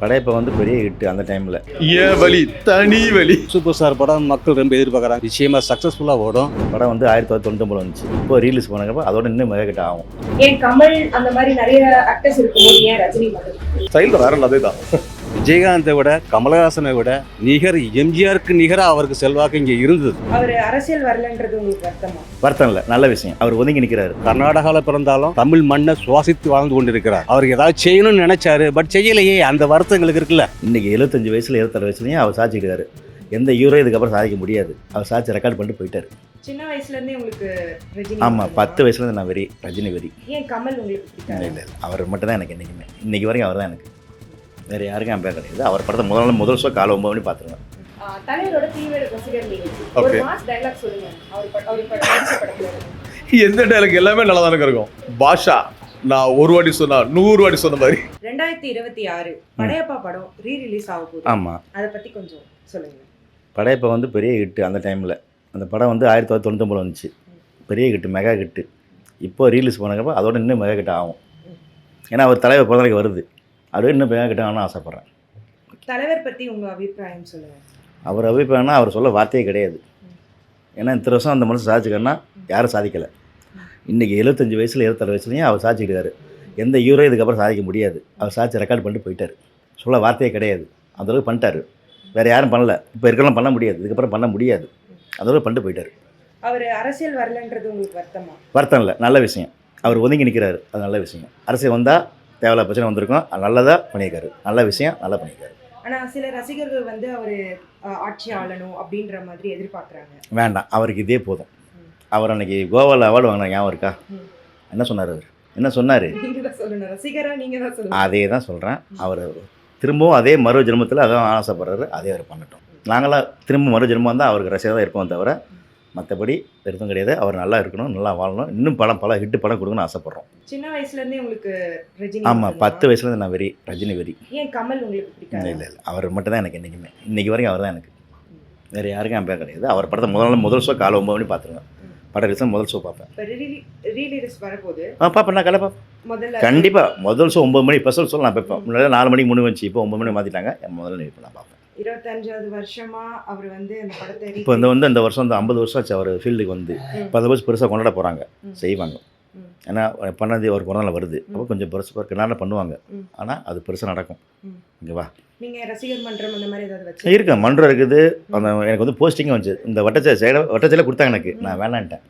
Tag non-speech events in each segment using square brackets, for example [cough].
படையப்பை வந்து பெரிய ஹிட் அந்த டைமில் ஏன் வலி தனி வலி. சூப்பர் ஸ்டார் படம் மக்கள் ரொம்ப எதிர்பார்க்குறாங்க. நிச்சயமாக சக்ஸஸ்ஃபுல்லாக ஓடும். படம் வந்து ஆயிரத்தி தொள்ளாயிரத்தி தொண்ணூத்தொம்பது வந்துச்சு. இப்போ ரீலீஸ் பண்ணக்கப்போ அதோட இன்னும் மெகா ஹிட் ஆகும். ஏன் கமல் அந்த மாதிரி நிறைய ஆக்டர்ஸ் இருக்கும்போது ஏன் ரஜினி மட்டும்? ஸ்டைலில் வேற அதே தான் விஜயகாந்தை விட கமலஹாசனை விட நிகர் எம்ஜிஆருக்கு நிகராக அவருக்கு செல்வாக்கு இங்கே இருந்தது. அவர் அரசியல் வரலன்றது உங்களுக்கு வருத்தமா? வருத்தம் இல்லை நல்ல விஷயம். அவர் ஒதுங்கி நிற்கிறாரு கர்நாடகாவில் பிறந்தாலும் தமிழ் மண்ணை சுவாசித்து வாழ்ந்து கொண்டிருக்கிறார். அவருக்கு ஏதாவது செய்யணும்னு நினைச்சாரு பட் செய்யலையே அந்த வருத்தங்களுக்கு இருக்குல்ல. இன்னைக்கு எழுபத்தஞ்சு வயசுல இருபத்தாறு வயசுலையும் அவர் சாதிச்சுக்கிறாரு. எந்த ஹீரோ இதுக்கப்புறம் சாதிக்க முடியாது. அவர் சாதிச்சு ரெக்கார்ட் பண்ணிட்டு போயிட்டாரு. சின்ன வயசுல இருந்தே உங்களுக்கு ரஜினி ஆமாம்? பத்து வயசுலேருந்து நான் வெறி ரஜினி வெறி. ஏன் கமல் உங்களுக்கு இல்லை இல்லை அவர் மட்டும் தான் எனக்கு என்றைக்குமே இன்னைக்கு வரைக்கும் அவர் தான் எனக்கு. வேறு யாருக்கும் என் பேர் கிடையாது. அவர் படத்தை முதல் நாள் முதல் ஷோ காலை ஒம்பது மணி பார்த்துருவேன் இருந்து. எந்த டைலாக் எல்லாமே நல்லா தானே இருக்கும்? பாஷா நான் ஒரு வாட்டி சொன்னா நூறு வாட்டி சொன்ன மாதிரி. ரெண்டாயிரத்தி இருபத்தி ஆறு படையப்பா படம் ரீ ரிலீஸ் ஆக போகுது. ஆமாம் அதை பத்தி கொஞ்சம் சொல்லுங்க. படையப்பை வந்து பெரிய ஹிட் அந்த டைமில் அந்த படம் வந்து ஆயிரத்தி தொள்ளாயிரத்தி தொண்ணூத்தொம்பது வந்துச்சு. பெரிய ஹிட் மெகா ஹிட்டு இப்போ ரீலீஸ் பண்ணக்கப்போ அதோட இன்னும் மெகா ஹிட் ஆகும். ஏன்னா அவர் தலைவர் பிறந்தநாளைக்கு வருது. அப்படியே இன்னும் ஆகணும்னு ஆசைப்பட்றேன். தலைவர் பத்தி உங்க அபிப்பிராயம் சொல்லுங்க. அவர் அபிப்பிராயம்னா அவர் சொல்ல வார்த்தையே கிடையாது. ஏன்னா இத்தனை வருஷம் அந்த மனுஷன் சாதிச்சுக்கன்னா யாரும் சாதிக்கலை. இன்றைக்கி எழுபத்தஞ்சு வயசில் இருபத்தாறு வயசுலையும் அவர் சாதிச்சுக்கிறாரு எந்த ஹீரோ இதுக்கப்புறம் சாதிக்க முடியாது. அவர் சாதிச்சு ரெக்கார்ட் பண்ணிட்டு போயிட்டார். சொல்ல வார்த்தையே கிடையாது. அந்த அளவுக்கு பண்ணிட்டாரு. வேறு யாரும் பண்ணல. இப்போ இருக்கலாம் பண்ண முடியாது. இதுக்கப்புறம் பண்ண முடியாது. அந்த அளவுக்கு பண்ணிட்டு போயிட்டார். அவர் அரசியல் வரலன்றது உங்களுக்கு வருத்தமா? வருத்தம் இல்லை. நல்ல விஷயம். அவர் ஒதுங்கி நிற்கிறாரு அது நல்ல விஷயம். அரசியல் வந்தால் தேவையில்ல பிரச்சனை வந்திருக்கும். நல்லதாக பண்ணியிருக்காரு. நல்ல விஷயம் நல்லா பண்ணியிருக்காரு. ஆனா சில ரசிகர்கள் வந்து அவர் ஆட்சி ஆளணும் அப்படின்ற மாதிரி எதிர்பார்க்கறாங்க. வேண்டாம். அவருக்கு இதே போதும். அவர் அன்னைக்கு கோவாவில் அவார்டு வாங்கின ஞாபகம் இருக்கா. என்ன சொன்னார் அவர்? என்ன சொன்னார்? தான் தான் அதே தான் சொல்கிறேன் அவர் திரும்பவும் அதே மறு ஜென்மத்தில் அதான் ஆசைப்படுறாரு. அதே அவர் பண்ணட்டும். நாங்களாம் திரும்ப மறு ஜென்மம் வந்தால் அவருக்கு ரசிகராக தான் இருப்போம் தவிர மற்றபடி எதுவும் கிடையாது. அவர் நல்லா இருக்கணும் நல்லா வாழணும். இன்னும் படம் பல ஹிட்டு படம் கொடுக்கணும்னு ஆசைப்பட்றோம். சின்ன வயசுல இருந்தே உங்களுக்கு ரஜினி ஆமாம். பத்து வயசுலேருந்து நான் வெறி ரஜினி வெறி. ஏன் கமல் உங்களுக்கு இல்லை இல்லை இல்லை. அவர் மட்டும் தான் எனக்கு என்றைக்குமே இன்றைக்கி வரைக்கும் அவர் தான் எனக்கு. வேறு யாருக்கும் என் பேர் கிடையாது. அவர் படத்தை முதல் நாள் முதல் ஷோ காலை ஒம்பது மணி பார்த்துருவேன் படம் ரிசன் முதல் ஷோ பார்ப்பேன். ஆ பார்ப்பேன் நான் கலை கண்டிப்பாக முதல் ஷோ ஒம்பது மணி ஸ்பெஷல் ஷோ நான் பார்ப்பேன் முன்னாடி நாலு மணிக்கு முன்னு வந்துச்சு. இப்போ ஒம்பது மணி மாற்றிட்டாங்க முதல்ல நான் பார்ப்பேன். இருபத்தஞ்சாவது வருஷமா அவர் வந்து அந்த படத்தை இப்போ இந்த வந்து இந்த வருஷம் இந்த ஐம்பது வருஷம் ஆச்சு அவர் ஃபீல்டுக்கு வந்து. அந்த வருஷம் பெருசாக கொண்டாட போகிறாங்க. செய்வாங்க. ஏன்னா பண்ணது ஒரு பிறந்தநாள் வருது. அப்போ கொஞ்சம் பெருசு கிணறு பண்ணுவாங்க. ஆனால் அது பெருசாக நடக்கும். இங்கே வா. நீங்க ரசிகர் மன்றம் அந்த மாதிரி ஏதாவது இருக்கு. மன்றம் இருக்குது. அந்த எனக்கு வந்து போஸ்டிங்கும் வந்துச்சு. இந்த வட்டச்சை சைட வட்டச்சையில் கொடுத்தாங்க எனக்கு. நான் வேணான்ட்டேன்.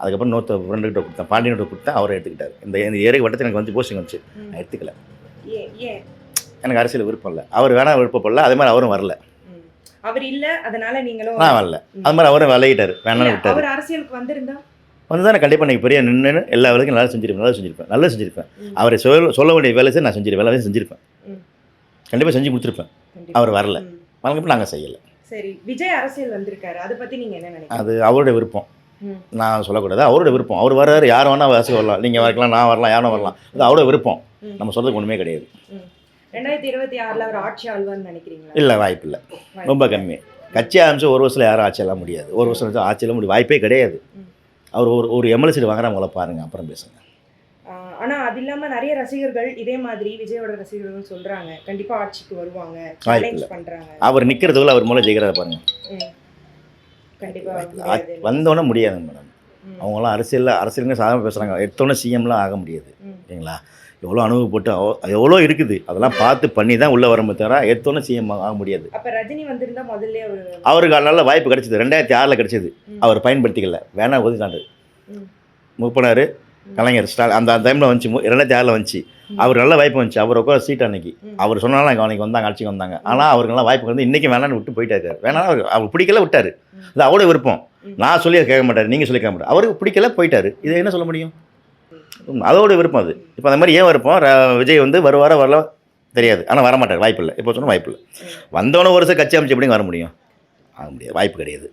அதுக்கப்புறம் நோத்த ஃப்ரெண்டுக்கிட்ட கொடுத்தேன். பாண்டியன்கிட்ட கொடுத்தேன். அவரை எடுத்துக்கிட்டார். இந்த ஏரியா வட்டத்தில் எனக்கு வந்து போஸ்டிங் வந்துச்சு. நான் எடுத்துக்கல. எனக்கு அரசியல் விருப்பம் இல்லை. அவர் வேணா விருப்பப்படல அதே மாதிரி அவரும் வரல. அவர் இல்ல அதனால நீங்களும் நான் வரல. அது மாதிரி அவரும் விலகிட்டார். வேணாம்னு இல்ல, விட்டார். அவர் அரசியலுக்கு வந்திருந்தா? வந்து தான் கண்டிப்பாக எனக்கு பெரிய நின்று எல்லா வேலைக்கும் நல்லா செஞ்சிருப்பேன் நல்லா செஞ்சிருப்பேன் நல்லா செஞ்சிருப்பேன். அவரை சொல்ல சொல்ல வேண்டிய வேலை செய்ய நான் செஞ்சிருப்பேன் எல்லாமே செஞ்சிருப்பேன். கண்டிப்பாக செஞ்சு கொடுத்துருப்பேன். அவர் வரல. வழங்கப்போ நாங்கள் செய்யலை. சரி விஜய் அரசியல் வந்திருக்காரு அதை பத்தி நீங்க என்ன நினைக்கிறீங்க? அது அவருடைய விருப்பம். நான் சொல்லக்கூடாது அவருடைய விருப்பம். அவர் வர்றாரு யார் வேணால் வாசி வரலாம். நீங்கள் வரலாம் நான் வரலாம் யாரும் வரலாம். அது அவரோட விருப்பம். நம்ம சொல்றதுக்கு ஒன்றுமே கிடையாது. ரெண்டாயிரத்தி இருபத்தி ஆறுல அவர் ஆட்சி ஆழ்வான்னு நினைக்கிறீங்களா இல்லை வாய்ப்பு இல்லை ரொம்ப கம்மி கட்சி ஆரம்பிச்சு ஒரு வருஷத்தில் யாரும் ஆட்சியெல்லாம் முடியாது ஒரு வருஷம் ஆட்சியெல்லாம் முடியும் வாய்ப்பே கிடையாது. அவர் ஒரு ஒரு எம்எல்ஏ சீட் வாங்குறாங்கள பாருங்க அப்புறம் பேசுங்க ஆஹ் ஆனா அது இல்லாம நிறைய ரசிகர்கள் இதே மாதிரி விஜயோட ரசிகர்கள் சொல்றாங்க கண்டிப்பா ஆட்சிக்கு வருவாங்க. பண்றாங்க அவர் நிற்கிறதுக்குள்ள அவர் மூலம் ஜெயிக்கிறத பாருங்க ம். கண்டிப்பா வாய்ப்பு இல்லை. முடியாது. ஆ- வந்தோடனே முடியாதுங்க மேடம். அவங்களாம் அரசியலில் அரசியலுங்க சாதாரண பேசுகிறாங்க எடுத்தோன்னே சிஎம்லாம் ஆக முடியாது. ஓகேங்களா எவ்வளோ அனுபவப்பட்டு எவ்வளோ இருக்குது? அதெல்லாம் பார்த்து பண்ணி தான் உள்ளே வரமே தவிர எடுத்தோன்னே சிஎம் ஆக முடியாது. அவருக்கு நல்ல வாய்ப்பு கிடைச்சது. ரெண்டாயிரத்தி ஆறில் கிடைச்சது. அவர் பயன்படுத்திக்கல. வேணா ஒதுக்காண்டு. மூப்பனார் கலைஞர் ஸ்டாலின் அந்த டைமில் வந்துச்சு. மு- ரெண்டாயிரத்தி ஆறில் வந்துச்சு. அவர் நல்ல வாய்ப்பு வந்துச்சு. அவர் உட்கார சீட் அன்னைக்கு. அவர் சொன்னாலும் அங்கே அவனுக்கு வந்தாங்க ஆட்சிக்கு வந்தாங்க. ஆனால் அவருக்கு நல்லா வாய்ப்பு வந்து இன்றைக்கி வேணான்னு விட்டு போயிட்டாரு. வேணா அவர் அவர் பிடிக்கல விட்டார். அது அவரோட விருப்பம். நான் சொல்லி கேட்க மாட்டார். நீங்கள் சொல்லி கேட்க மாட்டார். அவருக்கு பிடிக்கல போயிட்டாரு. இதை என்ன சொல்ல முடியும்? அதோட விருப்பம் அது. இப்போ அந்த மாதிரி ஏன் விருப்பம்? விஜய் வந்து வருவாரா வரலாம் தெரியாது. ஆனால் வரமாட்டார் வாய்ப்பு இல்லை. இப்போ சொன்னால் வாய்ப்பு இல்லை. வந்தவன ஒரு வருஷம் கட்சி அமைச்சு எப்படிங்க வர முடியும்? ஆக முடியாது. வாய்ப்பு கிடையாது.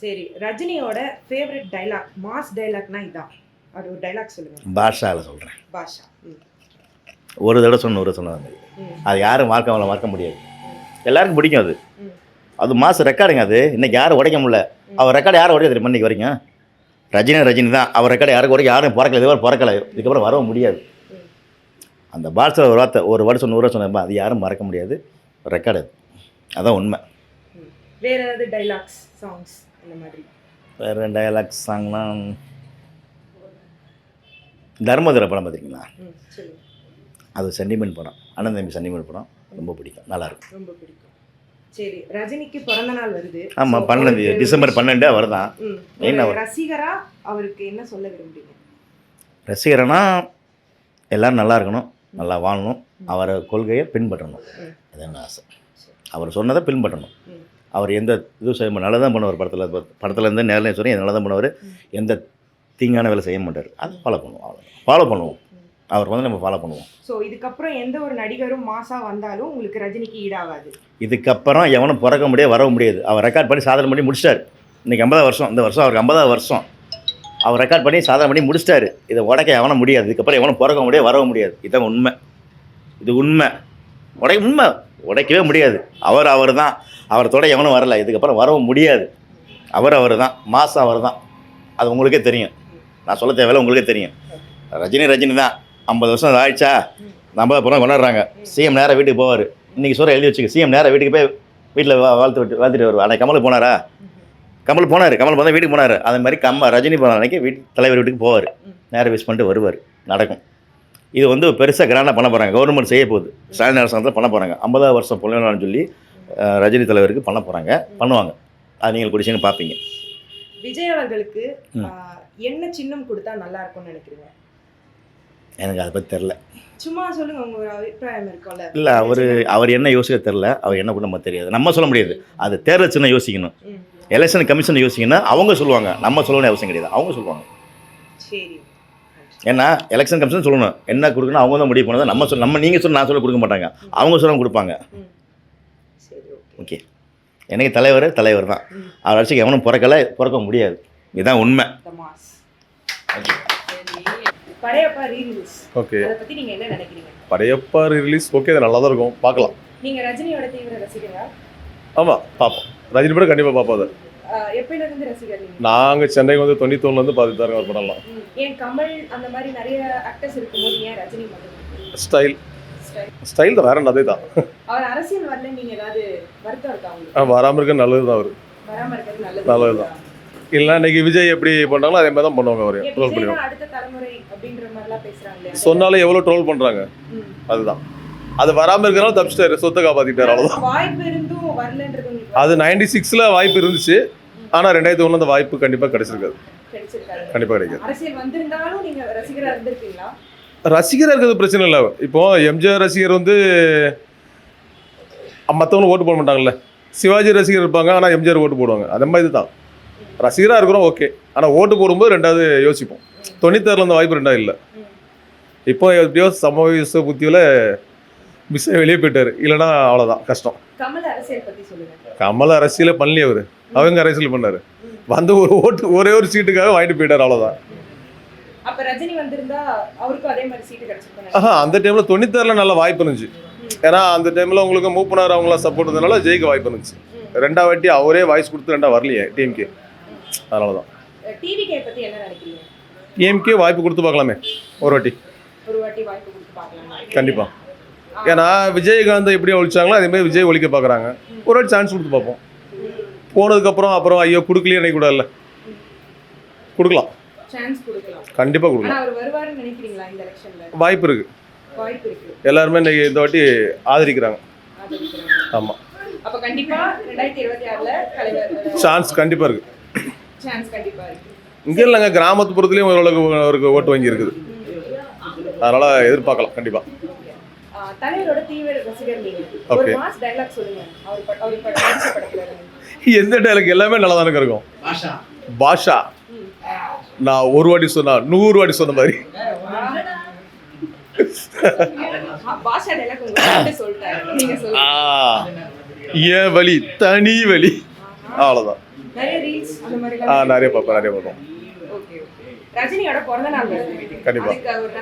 சரி ரஜினியோட ஃபேவரட் டைலாக் மாஸ் டைலாக்னா இதான். அது ஒரு டைலாக் சொல்லுங்க. பாஷாவில் சொல்கிறேன் பாஷா. ஒரு தடவை சொன்ன ஒரு சொன்னது ம். அது யாரும் மார்க்க அவங்கள மறக்க முடியாது. எல்லாருக்கும் பிடிக்கும் அது. அது மாசு ரெக்கார்டுங்க அது. இன்னைக்கு யாரும் உடைக்க முடியல. அவர் ரெக்கார்டு யாரும் உடைக்க தெரியுமா இன்னைக்கு வரைக்கும்? ரஜினி ரஜினி தான். அவர் ரெக்கார்டு யாருக்கு உடைக்க யாரும் பிறக்கல இதுவரை பிறக்கல. இதுக்கப்புறம் வரவும் முடியாது. அந்த பாட்ஸில் ஒரு வார்த்தை ஒரு வருஷம் நூறு சொன்னப்ப அது யாரும் மறக்க முடியாது. ரெக்கார்டு அது. அதான் உண்மை. வேற ஏதாவது டைலாக்ஸ் சாங்ஸ் அந்த மாதிரி? வேறு டயலாக்ஸ் சாங்லாம் தர்மதுரை படம் பார்த்துருக்கீங்களா சொல்லுங்க. அது சென்டிமெண்ட் படம். அண்ணன் தம்பி சென்டிமெண்ட் படம். ரொம்ப பிடிக்கும். நல்லாயிருக்கும் ரொம்ப பிடிக்கும். சரி ரஜினிக்கு பிறந்த நாள் வருது. ஆமாம் So, பன்னெண்டு டிசம்பர் பன்னெண்டு அவர் தான் என்ன? ரசிகரா அவருக்கு என்ன சொல்ல விரும்புறீங்க? ரசிகரனா எல்லோரும் நல்லா இருக்கணும் நல்லா வாழணும் அவரை கொள்கையை பின்பற்றணும். ம். அதுதான் ஆசை. அவர் சொன்னதை பின்பற்றணும். அவர் எந்த இது செய்ய நல்லா தான் பண்ணுவார் படத்தில் படத்தில் இருந்து நேரில் சொல்லி நல்லா தான் பண்ணுவார். எந்த தீங்கான வேலை செய்ய மாட்டார். அது ஃபாலோ பண்ணுவோம் அவ்வளோ ஃபாலோ பண்ணுவோம். அவர் வந்து நம்ம ஃபாலோ பண்ணுவோம். ஸோ இதுக்கப்புறம் எந்த ஒரு நடிகரும் மாசா வந்தாலும் உங்களுக்கு ரஜினிக்கு ஈடாகாது. இதுக்கப்புறம் எவனும் பிறக்க முடியாது வரவும் முடியாது. அவர் ரெக்கார்ட் பண்ணி சாதனை பண்ணி முடிச்சிட்டார். இன்றைக்கி ஐம்பதாவது வருஷம். இந்த வருஷம் அவருக்கு ஐம்பதாவது வருஷம். அவர் ரெக்கார்ட் பண்ணி சாதனை பண்ணி முடிச்சிட்டாரு. இதை உடைக்க எவனும் முடியாது. இதுக்கப்புறம் எவனும் பிறக்க முடியாது வரவும் முடியாது. இதுதான் உண்மை. இது உண்மை. உடைக்க உண்மை. உடைக்கவே முடியாது. அவர் அவர் தான் அவர் தொட எவனும் வரல. இதுக்கப்புறம் வரவும் முடியாது. அவர் அவர் தான் மாதம் அவர் தான் அது உங்களுக்கே தெரியும். நான் சொல்ல தேவையில்ல உங்களுக்கே தெரியும். ரஜினி ரஜினி தான் ஐம்பது வருஷம் ஆயிடுச்சா? நம்ம அப்புறம் கொண்டாடுறாங்க. சிஎம் நேராக வீட்டுக்கு போவார். இன்றைக்கி சொல்ல எழுதி வச்சுக்க. சிஎம் நேராக வீட்டுக்கு போய் வீட்டில் வாழ்த்து விட்டு வாழ்த்துட்டு வருவார். அன்னைக்கு கமல் போனாரா? கமல் போனார். கமல் போனால் வீட்டுக்கு போனார். அதே மாதிரி கம்ம ரஜினி போன அன்னைக்கு வீட்டு தலைவர் வீட்டுக்கு போவார். நேராக விஷ் பண்ணிட்டு வருவார். நடக்கும். இது வந்து பெருசாக கிராண்டாக பண்ண போகிறாங்க கவர்மெண்ட் செய்ய போகுது. ஸ்டாலின் அரசாங்கத்தில் பண்ண போகிறாங்க ஐம்பதாவது வருஷம் பொள்ளைநாள்னு சொல்லி ரஜினி தலைவருக்கு பண்ண போகிறாங்க பண்ணுவாங்க. அது நீங்கள் குடிச்சுன்னு பார்ப்பீங்க. விஜய் அவர்களுக்கு என்ன சின்னம் கொடுத்தா நல்லா இருக்கும்னு நினைக்கிறீங்க? எனக்கு அதை பற்றி தெரில சும்மா சொல்லுங்க உங்க அபிப்பிராயம் இருக்கும்ல. இல்லை அவர் அவர் என்ன யோசிக்க தெரில அவர் என்ன நம்ம தெரியாது. நம்ம சொல்ல முடியாது. அது சின்ன யோசிக்கணும். எலெக்ஷன் கமிஷன் யோசிக்கணும் அவங்க சொல்லுவாங்க. நம்ம சொல்ல அவசியம் கிடையாது. அவங்க சொல்லுவாங்க. சரி. ஏன்னா எலெக்ஷன் கமிஷன் சொல்லணும். என்ன கொடுக்கணும் அவங்க தான் முடிவு பண்ணது நம்ம சொல்ல நம்ம நீங்கள் சொல்ல நான் சொல்ல கொடுக்க மாட்டாங்க. அவங்க சொல்ல கொடுப்பாங்க. ஓகே. ஓகே. எனக்கு தலைவர் தலைவர் தான். அவர் அடிச்சுக்கு எவனும் பிறக்கல பிறக்க முடியாது. இதுதான் உண்மை. மாஸ் படையப்பா ரீரிலீஸ் ஓகே அதை பத்தி நீங்க என்ன நினைக்கிறீங்க? படையப்பா ரிலீஸ் ஓகே அது நல்லா தான் இருக்கும். பார்க்கலாம். நீங்க ரஜினியோட தீவிர ரசிகரா? ஆமாம் பார்ப்போம். ரஜினி படம் கண்டிப்பாக பார்ப்போம் அது. எப்பயில இருந்து ரசிகர் நீங்க? சென்னைக்கு வந்து தொண்ணூத்தொன்னுலேருந்து பார்த்துட்டு தான் படம்லாம். ஏன் கமல் அந்த மாதிரி நிறைய ஆக்டர்ஸ் இருக்கும்போது ஏன் ரஜினி மட்டும்? ஸ்டைல். ஸ்டைல் தான் வேற அதே தான் அவர் அரசியல் வரல நீங்க ஏதாவது வருத்தம் இருக்கா உங்களுக்கு? ஆ, வராமல் இருக்க நல்லது தான் அவர். வராம இருக்கிறது நல்லது. நல்லதுதான். இல்லை இன்னைக்கு விஜய் எப்படி பண்ணாங்களோ அதே மாதிரி தான் பண்ணுவாங்க அவர். விஜய் பண்ணுவாங்க தான் அடுத்த தலைமுறை அப்படின்ற மாதிரிலாம் பேசுறாங்க? சொன்னாலும் எவ்வளோ ட்ரோல் பண்ணுறாங்க ம். அதுதான். அது வராமல் இருக்கிறனால தப்பிச்சிட்டாரு. சொத்தை வரலன்றது உங்களுக்கு அது நைன்டி சிக்ஸில் வாய்ப்பு இருந்துச்சு. ஆனால் ரெண்டாயிரத்தி ஒன்று அந்த வாய்ப்பு கண்டிப்பாக கிடைச்சிருக்காது. கண்டிப்பாக கிடைக்காது. ரசிகராக இருக்கிறது பிரச்சனை இல்லை. இப்போ எம்ஜிஆர் ரசிகர் வந்து மற்றவங்க ஓட்டு போட மாட்டாங்கல்ல. சிவாஜி ரசிகர் இருப்பாங்க ஆனால் எம்ஜிஆர் ஓட்டு போடுவாங்க. அந்த மாதிரி தான் ரசிகராக இருக்கிறோம் ஓகே. ஆனால் ஓட்டு போடும்போது ரெண்டாவது யோசிப்போம். தொண்ணூத்தாறில் அந்த வாய்ப்பு ரெண்டாவது இல்லை. இப்போ எப்படியோ சமவயச புத்தியில் மிஸ் வெளியே போயிட்டார். இல்லைன்னா அவ்வளோதான் கஷ்டம். கமல் அரசியல் பண்ணலையே அவர். அவங்க அரசியல் பண்ணார். வந்து ஒரு ஓட்டு ஒரே ஒரு சீட்டுக்காக வாங்கிட்டு போயிட்டார் அவ்வளோதான் ஆஹா அந்த டைமில் தொண்ணூத்தாறில் நல்ல வாய்ப்பு இருந்துச்சு. ஏன்னா அந்த டைமில் உங்களுக்கு மூப்பனார் அவங்களாம் சப்போர்ட் இருந்தனால ஜெயிக்க வாய்ப்பு இருந்துச்சு. ரெண்டாவது வாட்டி அவரே வாய்ஸ் கொடுத்து ரெண்டா வரலையே டிஎம்கே அதனால தான் டிஎம்கே வாய்ப்பு கொடுத்து பார்க்கலாமே. ஒரு வாட்டி. ஒரு வாட்டி வாய்ப்பு கொடுத்து பார்க்கலாம். கண்டிப்பாக ஏன்னா விஜயகாந்த் எப்படி ஒழிச்சாங்களோ அதே மாதிரி விஜய் ஒழிக்க பார்க்குறாங்க. ஒரு வாட்டி சான்ஸ் கொடுத்து பார்ப்போம். போனதுக்கப்புறம் அப்புறம் ஐயோ கொடுக்கலையே கூட இல்லை கொடுக்கலாம். கண்டிப்பாக கொடுக்கலாம். வாய்ப்பு இருக்குது இருக்கு. எல்லாருமே இன்னைக்கு இந்த வாட்டி ஆதரிக்கிறாங்க. ஆமாம் சான்ஸ் கண்டிப்பாக இருக்குது இருக்கு. இங்கே இல்லைங்க கிராமத்துப்புறத்துலேயும் ஓரளவுக்கு அவருக்கு ஓட்டு வங்கி இருக்குது. அதனால் எதிர்பார்க்கலாம் கண்டிப்பாக இருந்து. எந்த டைலாக் எல்லாமே நல்லா தானே இருக்கும். பாஷா. நான் ஒரு வாட்டி சொன்னா நூறு வாட்டி சொன்ன மாதிரி. என் வழி தனி வழி. அவ்வளோதான் நிறைய ரீல்ஸ் அந்த மாதிரி ஆ நிறைய பார்ப்பேன் நிறைய பார்ப்போம். ஓகே ஓகே ரஜினியோட பிறந்த நாள் ஒரு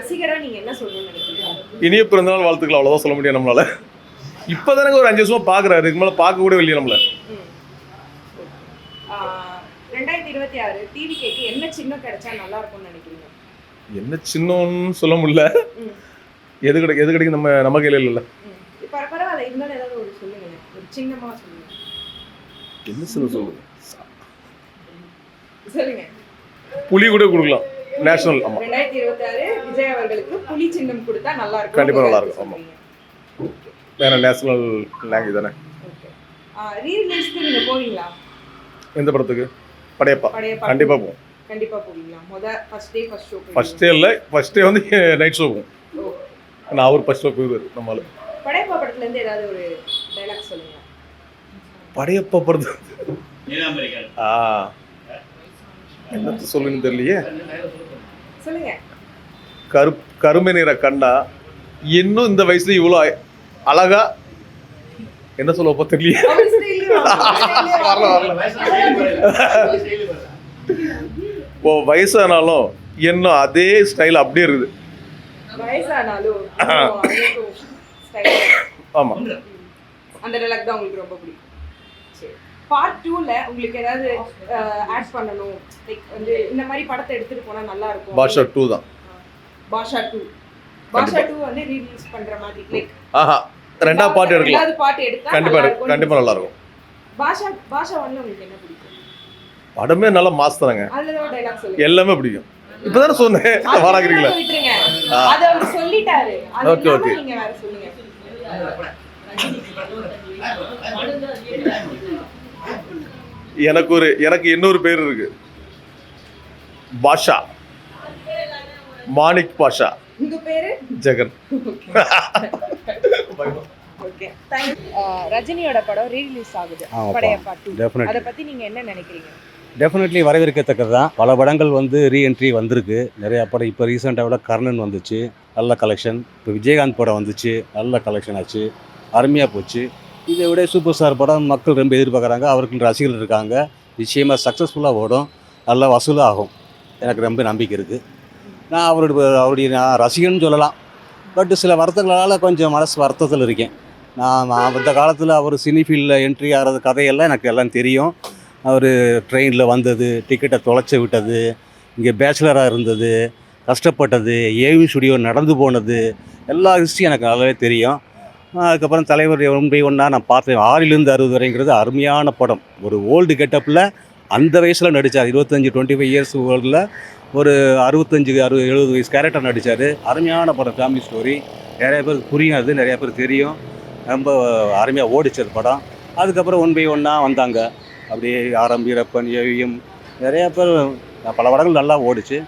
என்ன சொல்லணும்னு இனிய பிறந்தநாள் வாழ்த்துக்கள் அவ்வளோதான் சொல்ல முடியும் நம்மளால. இப்போ தானே ஒரு அஞ்சு வருஷமா பார்க்குறாரு இதுக்கு மேலே பார்க்க கூட இல்லையா நம்மள. ம். ஆ, ரெண்டாயிரத்தி இருபத்தி ஆறு டிவி கேக்கு என்ன சின்னம் கிடைச்சா நல்லா இருக்கும்னு நினைக்கிறீங்க? என்ன சின்னன்னு சொல்ல முடியல. எது கிடைக்கும் எது கிடைக்கும் நம்ம நம்ம கையில் இல்லைல்ல இப்ப பரவாயில்ல இருந்தாலும் ஏதாவது ஒரு சொல்லுங்க ஒரு சொல்லுங்க. என்ன சொல்ல சொல்லுங்க சொல்லுங்க. புலி கூட கொடுக்கலாம். நேஷனல் ஆமாம் ரெண்டாயிரத்தி இருபத்தி ஆறு விஜய் அவர்களுக்கு புலி சின்னம் கொடுத்தா நல்லா இருக்கும் கண்டிப்பா நல்லா இருக்கும், ஆமா. வேற நேஷனல் லாங்குவேஜ் தானே. ரீரிலீஸ்க்கு நீங்க போவீங்களா? எந்த படத்துக்கு? படையப்பா. பழைய கண்டிப்பா போவோம். கண்டிப்பா போவீங்களா? முத first day first show first day இல்லை ஃபர்ஸ்ட் டே வந்து நைட் ஷோ போவோம். நான் அவர் ஃபர்ஸ்ட் ஷோ போயிடுவார் நம்மளால படையப்பா படத்துல இருந்து ஏதாவது ஒரு டைலாக் சொல்லுங்க. படையப்பா படத்து ஆ. என்னத்த சொல்லுன்னு தெரியலையே கரு கருமை நிற கண்ணா இன்னும் இந்த வயசுல இவ்வளோ அழகா என்ன சொல்ல தெரியலையே அவர் style லயே வாங்க. அவர் style லயே வாங்க. ஓ வயசானாலும் இன்னும் அதே ஸ்டைல் அப்படியே இருக்குது. [coughs] ஆமாம் அந்த டைலாக் தான் உங்களுக்கு ரொம்ப பிடிக்கும் பார்ட் டூல உங்களுக்கு ஏதாவது ஆட் பண்ணணும். லைக் வந்து இந்த மாதிரி படத்தை எடுத்துட்டு போனா நல்லா இருக்கும். பாஷா டூ தான். பாஷா டூ பாஷா டூ வந்து ரீலீஸ் பண்ற மாதிரி லைக் ஆஹா ரெண்டாவது பாட்டு எடுக்கலாம். ரெண்டாவது பாட்டு எடுத்தா கண்டிப்பா கண்டிப்பா நல்லா இருக்கும். பாஷா பாஷா ஒன்னு உங்களுக்கு என்ன பிடிக்கும்? படமே நல்லா மாஸ் சொல்லுங்க. எல்லாமே பிடிக்கும். இப்பதானே சொன்னேன். அது வாராக்கிறீங்களா அத அவர் சொல்லிட்டாரு. அது இல்லாம okay. நீங்க வேற சொல்லுங்க. [laughs] எனக்கு ஒரு எனக்கு இன்னொரு பேர் இருக்கு. பாஷா. மாணிக் பாஷா. ஜெகன். ஓகே ரஜினியோட படம் ரீரிலீஸ் ஆகுது. படையப்பா. அத பத்தி நீங்க என்ன நினைக்கிறீங்க? டெஃபினெட்லி வரவேற்கத்தக்கது தான். பல படங்கள் வந்து ரீஎன்ட்ரி வந்திருக்கு. நிறையா படம் இப்போ ரீசெண்டாக விட கர்ணன் வந்துச்சு. நல்ல கலெக்ஷன் இப்போ விஜயகாந்த் படம் வந்துச்சு. நல்ல கலெக்ஷன் ஆச்சு. அருமையாக போச்சு. இதை விட சூப்பர் ஸ்டார் படம் மக்கள் ரொம்ப எதிர்பார்க்குறாங்க. அவருக்கு ரசிகர்கள் இருக்காங்க. நிச்சயமாக சக்ஸஸ்ஃபுல்லாக ஓடும். நல்லா வசூலாகும் ஆகும். எனக்கு ரொம்ப நம்பிக்கை இருக்குது நான் அவருடைய அவருடைய நான் ரசிகன் சொல்லலாம். பட் சில வருத்தங்களால் கொஞ்சம் மனசு வருத்தத்தில் இருக்கேன். நான் அந்த காலத்தில் அவர் சினி ஃபீல்டில் என்ட்ரி ஆகிறது கதையெல்லாம் எனக்கு எல்லாம் தெரியும். அவர் ட்ரெயினில் வந்தது டிக்கெட்டை தொலைச்சி விட்டது இங்கே பேச்சுலராக இருந்தது கஷ்டப்பட்டது ஏவி ஸ்டுடியோ நடந்து போனது எல்லா ஹிஸ்ட்ரியும் எனக்கு நல்லாவே தெரியும். அதுக்கப்புறம் தலைவர் ஒன் பை ஒன்றா நான் பார்த்தேன். ஆறிலிருந்து அறுபது வரைங்கிறது அருமையான படம். ஒரு ஓல்டு கெட்டப்பில் அந்த வயசில் நடித்தார் இருபத்தஞ்சி டுவெண்ட்டி ஃபைவ் இயர்ஸ் ஓல்டில் ஒரு அறுபத்தஞ்சு அறுபது எழுபது வயசு கேரக்டர் நடித்தார் அருமையான படம் ஃபேமிலி ஸ்டோரி நிறைய பேருக்கு புரியும் அது நிறையா பேருக்கு தெரியும். ரொம்ப அருமையாக ஓடிச்சது படம். அதுக்கப்புறம் ஒன் பை ஒன்னாக வந்தாங்க. அப்படியே ஆரம் வீரப்பன் ஏவிஎம் நிறையா பேர் பல படங்கள் நல்லா ஓடிச்சு.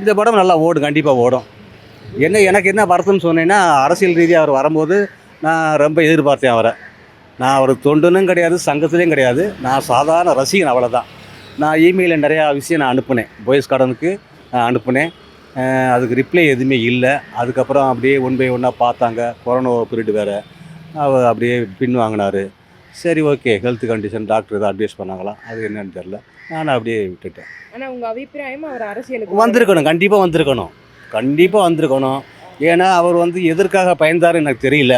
இந்த படம் நல்லா ஓடும் கண்டிப்பாக ஓடும். என்ன எனக்கு என்ன வருத்தம்னு சொன்னேன்னா அரசியல் ரீதியாக அவர் வரும்போது நான் ரொம்ப எதிர்பார்த்தேன் அவரை. நான் அவர் தொண்டுனும் கிடையாது சங்கத்துலேயும் கிடையாது. நான் சாதாரண ரசிகன் அவ்வளோதான் நான் இமெயிலில் நிறையா விஷயம் நான் அனுப்புனேன். பாய்ஸ் கார்டனுக்கு நான் அனுப்புனேன். அதுக்கு ரிப்ளை எதுவுமே இல்லை. அதுக்கப்புறம் அப்படியே ஒன் பை ஒன்னாக பார்த்தாங்க. கொரோனா பீரியட் வேறு. அவர் அப்படியே பின் வாங்கினார். சரி ஓகே ஹெல்த் கண்டிஷன் டாக்டர் எதாவது அட்வைஸ் பண்ணாங்களா? அது என்னன்னு தெரில நான் அப்படியே விட்டுட்டேன். ஆனா உங்க அபிப்பிராயம் அவர் அரசியலுக்கு வந்திருக்கணும். கண்டிப்பாக வந்திருக்கணும். கண்டிப்பாக வந்திருக்கணும். ஏன்னா அவர் வந்து எதற்காக பயந்தாரு எனக்கு தெரியல.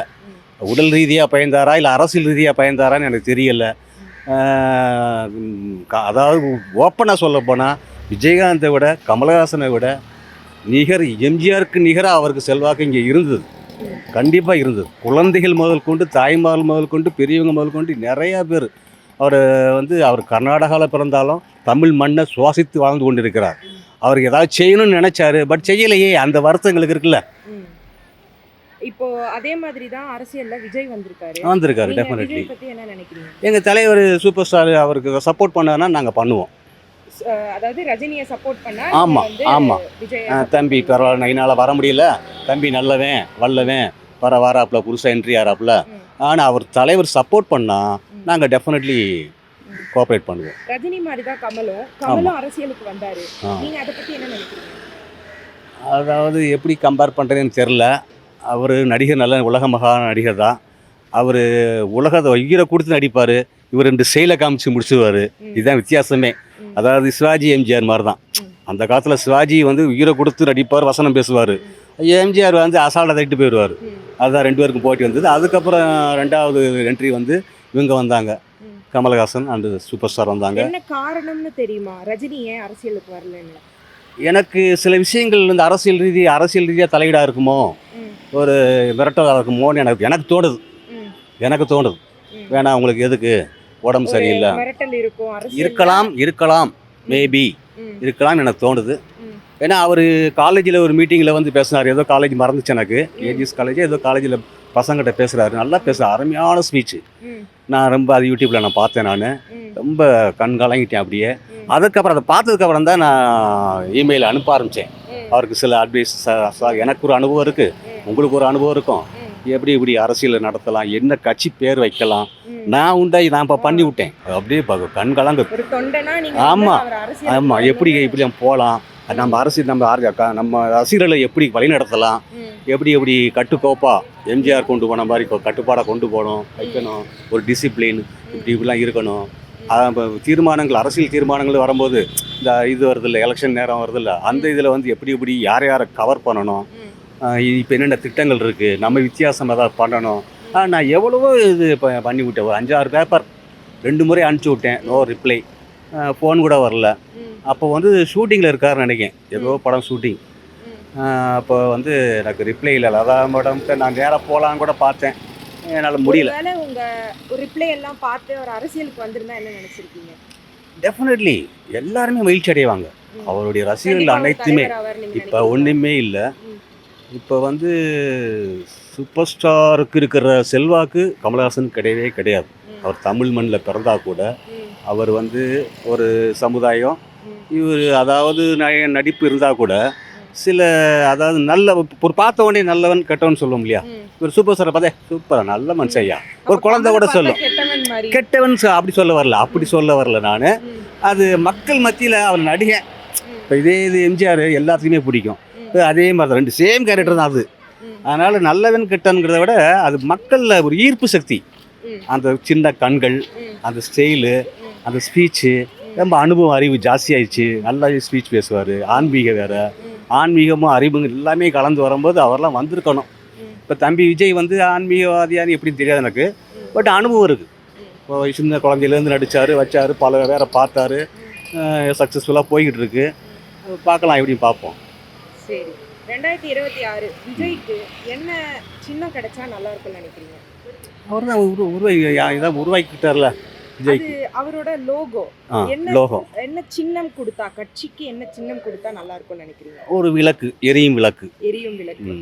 உடல் ரீதியாக பயந்தாரா இல்லை அரசியல் ரீதியாக பயந்தாரான்னு எனக்கு தெரியலை. க- அதாவது ஓப்பனாக சொல்ல போனால் விஜயகாந்தை விட கமலஹாசனை விட நிகர் எம்ஜிஆருக்கு நிகராக அவருக்கு செல்வாக்கு இங்கே இருந்தது. கண்டிப்பாக இருந்தது. குழந்தைகள் முதல் கொண்டு தாய்மார்கள் முதல் கொண்டு பெரியவங்க முதல் கொண்டு நிறையா பேர் அவர் வந்து அவர் கர்நாடகாவில் பிறந்தாலும் தமிழ் மண்ணை சுவாசித்து வாழ்ந்து கொண்டிருக்கிறார். அவர் ஏதாவது செய்யணும்னு நினச்சாரு பட் செய்யலையே அந்த வருத்தங்களுக்கு இருக்குல்ல இப்போ அதே மாதிரி தான் அரசியல்ல விஜய் வந்திருக்காரு. வந்திருக்காரு நீங்க டெஃபினெட்லி பத்தி என்ன நினைக்கிறீங்க? எங்கள் தலைவர் சூப்பர் ஸ்டார் அவருக்கு சப்போர்ட் பண்ணான்னா நாங்கள் பண்ணுவோம். அதாவது ரஜினியை சப்போர்ட் பண்ணா ஆமா, நீங்க ஆமா. தம்பி பரவாயில்ல என்னால் வர முடியல. தம்பி நல்லவன் வல்லவன் வர வாராப்புல புதுசாக என்ட்ரி ஆறாப்புல. ஆனால் அவர் தலைவர் சப்போர்ட் பண்ணால். நாங்கள் டெஃபினெட்லி கோஆப்ரேட் பண்ணுவோம். ரஜினி மாதிரி தான் கமலும் கமலும் அரசியலுக்கு வந்தாரு. ஆ. நீங்க அதை பத்தி என்ன நினைக்கிறீங்க? அதாவது எப்படி கம்பேர் பண்ணுறதுன்னு தெரில அவர் நடிகர் நல்ல உலக மகா நடிகர் தான். அவர் உலகத்தை உயிரை கொடுத்து நடிப்பார். இவர் ரெண்டு செயலை காமிச்சு முடிச்சிடுவார். இதுதான் வித்தியாசமே. அதாவது சிவாஜி எம்ஜிஆர் மாதிரி தான். அந்த காலத்தில் சிவாஜி வந்து உயிரை கொடுத்து நடிப்பார் வசனம் பேசுவார். எம்ஜிஆர் வந்து அசால்ட்டை தட்டு போயிடுவார். அதுதான் ரெண்டு பேருக்கும் போட்டி வந்தது. அதுக்கப்புறம் ரெண்டாவது என்ட்ரி வந்து இவங்க வந்தாங்க. கமலஹாசன் அண்டு சூப்பர் ஸ்டார் வந்தாங்க. என்ன காரணம்னு தெரியுமா? ரஜினி ஏன் அரசியலுக்கு வரலன்னு? எனக்கு சில விஷயங்கள் இந்த அரசியல் ரீதி அரசியல் ரீதியாக தலையீடாக இருக்குமோ. ஒரு மிரட்டல் இருக்குமோன்னு எனக்கு எனக்கு தோணுது. எனக்கு தோணுது. ம். வேணாம் உங்களுக்கு எதுக்கு? உடம்பு சரியில்லை. இருக்கலாம் இருக்கலாம். மேபி. இருக்கலாம் எனக்கு தோணுது. ஏன்னா அவர் காலேஜில் ஒரு மீட்டிங்கில் வந்து பேசினார். ஏதோ காலேஜ் மறந்துச்சு எனக்கு. ஏஜிஎஸ் காலேஜ் ஏதோ காலேஜில் பசங்கிட்ட பேசுகிறாரு நல்லா பேசுகிறார் அருமையான ஸ்பீச் ம். நான் ரொம்ப அது யூடியூப்பில் நான் பார்த்தேன் நான். ரொம்ப கண் கலங்கிட்டேன் அப்படியே. அதுக்கப்புறம் அதை பார்த்ததுக்கப்புறம் தான் நான் இமெயில் அனுப்ப ஆரம்பித்தேன். அவருக்கு சில அட்வைஸ் எனக்கு ஒரு அனுபவம் இருக்குது. உங்களுக்கு ஒரு அனுபவம் இருக்கும். எப்படி இப்படி அரசியல் நடத்தலாம் என்ன கட்சி பேர் வைக்கலாம். நான் உண்டாய் நான் இப்போ பண்ணி விட்டேன். அப்படியே ப- கண் கலங்கு. ஒரு தொண்டனா நீங்க ஆமா. வந்து அவர் அரசியல் ஆமாம் எப்படி இப்படி போகலாம்? நம்ம அரசியல் நம்ம ஆர் க- நம்ம ரசிகர்களை எப்படி வழி நடத்தலாம்? ம். எப்படி எப்படி கட்டுக்கோப்பா? எம்ஜிஆர் கொண்டு போன மாதிரி கட்டுப்பாடாக கொண்டு போகணும் வைக்கணும். ஒரு டிசிப்ளின் இப்படி இப்படிலாம் இருக்கணும். தீர்மானங்கள் அரசியல் தீர்மானங்கள் வரும்போது இந்த இது வருது இல்லை எலெக்ஷன் நேரம் வருது இல்லை அந்த இதில் வந்து எப்படி எப்படி யாரை யாரை கவர் பண்ணணும். இப்போ என்னென்ன திட்டங்கள் இருக்குது நம்ம வித்தியாசம் ஏதாவது பண்ணணும். நான் எவ்வளவோ இது பண்ணி விட்டேன். ஒரு அஞ்சாறு பேப்பர் ரெண்டு முறை அனுப்பிச்சி விட்டேன். நோ ரிப்ளை ஃபோன் கூட வரல. அப்போ வந்து ஷூட்டிங்கில் இருக்காருன்னு நினைக்கிறேன். ஏதோ படம் ஷூட்டிங். அப்போ வந்து எனக்கு ரிப்ளை இல்லை. அதான் மேடம் நான் நேராக போகலான்னு கூட பார்த்தேன். என்னால் முடியல. ஒருவேளை உங்க ரிப்ளை எல்லாம் பார்த்து ஒரு அரசியலுக்கு வந்திருந்தா என்ன நினைச்சிருக்கீங்க? டெஃபினெட்லி எல்லாருமே மகிழ்ச்சி அடைவாங்க. அவருடைய ரசிகர்கள் அனைத்துமே. இப்போ? ஒன்றுமே இல்லை. இப்போ வந்து சூப்பர் ஸ்டாருக்கு இருக்கிற செல்வாக்கு கமலஹாசன் கிடையவே கிடையாது. அவர் தமிழ் மண்ணில் பிறந்தா கூட. அவர் வந்து ஒரு சமுதாயம். இவர் அதாவது நடிப்பு இருந்தால் கூட சில அதாவது நல்ல ஒரு பார்த்த உடனே நல்லவன் கெட்டவன் சொல்லுவோம் இல்லையா. ஒரு சூப்பர் ஸ்டாரை பார்த்தே சூப்பர் நல்ல அப்ப ஒரு குழந்தை கூட சொல்லும் கெட்டவன் அப்படி சொல்ல வரல அப்படி சொல்ல வரல நான். அது மக்கள் மத்தியில் அவர் நடிகன். இப்போ இதே இது எம்ஜிஆர் எல்லாத்துக்குமே பிடிக்கும் அதே மாதிரி தான் ரெண்டு சேம் கேரக்டர் தான் அது. அதனால் நல்லவன் கெட்டனுங்கிறத விட அது மக்களில் ஒரு ஈர்ப்பு சக்தி. அந்த சின்ன கண்கள் அந்த ஸ்டைலு அந்த ஸ்பீச்சு ரொம்ப அனுபவம் அறிவு ஜாஸ்தியாயிடுச்சு நல்லா ஸ்பீச் பேசுவார். ஆன்மீகம் வேறு. ஆன்மீகமும் அறிவும் எல்லாமே கலந்து வரும்போது அவரெல்லாம் வந்திருக்கணும். இப்போ தம்பி விஜய் வந்து ஆன்மீகவாதியான்னு எப்படின்னு தெரியாது எனக்கு. பட் அனுபவம் இருக்குது இப்போ சின்ன குழந்தையிலேருந்து நடித்தார் வச்சார் பல வேற பார்த்தாரு. சக்ஸஸ்ஃபுல்லாக போய்கிட்டு இருக்கு. பார்க்கலாம் எப்படின்னு பார்ப்போம். சரி. ரெண்டாயிரத்தி இருபத்தி ஆறு விஜய்க்கு என்ன சின்னம் கிடைச்சா நல்லா இருக்கும்னு நினைக்கிறீங்க? அவர் தான் உரு உருவாக்கி இதான் உருவாக்கிட்டார்ல விஜய் அவரோட லோகோ என்ன லோகம் என்ன சின்னம் கொடுத்தா கட்சிக்கு என்ன சின்னம் கொடுத்தா நல்லா இருக்கும்னு நினைக்கிறீங்க? ஒரு விளக்கு எரியும் விளக்கு. எரியும் விளக்கு.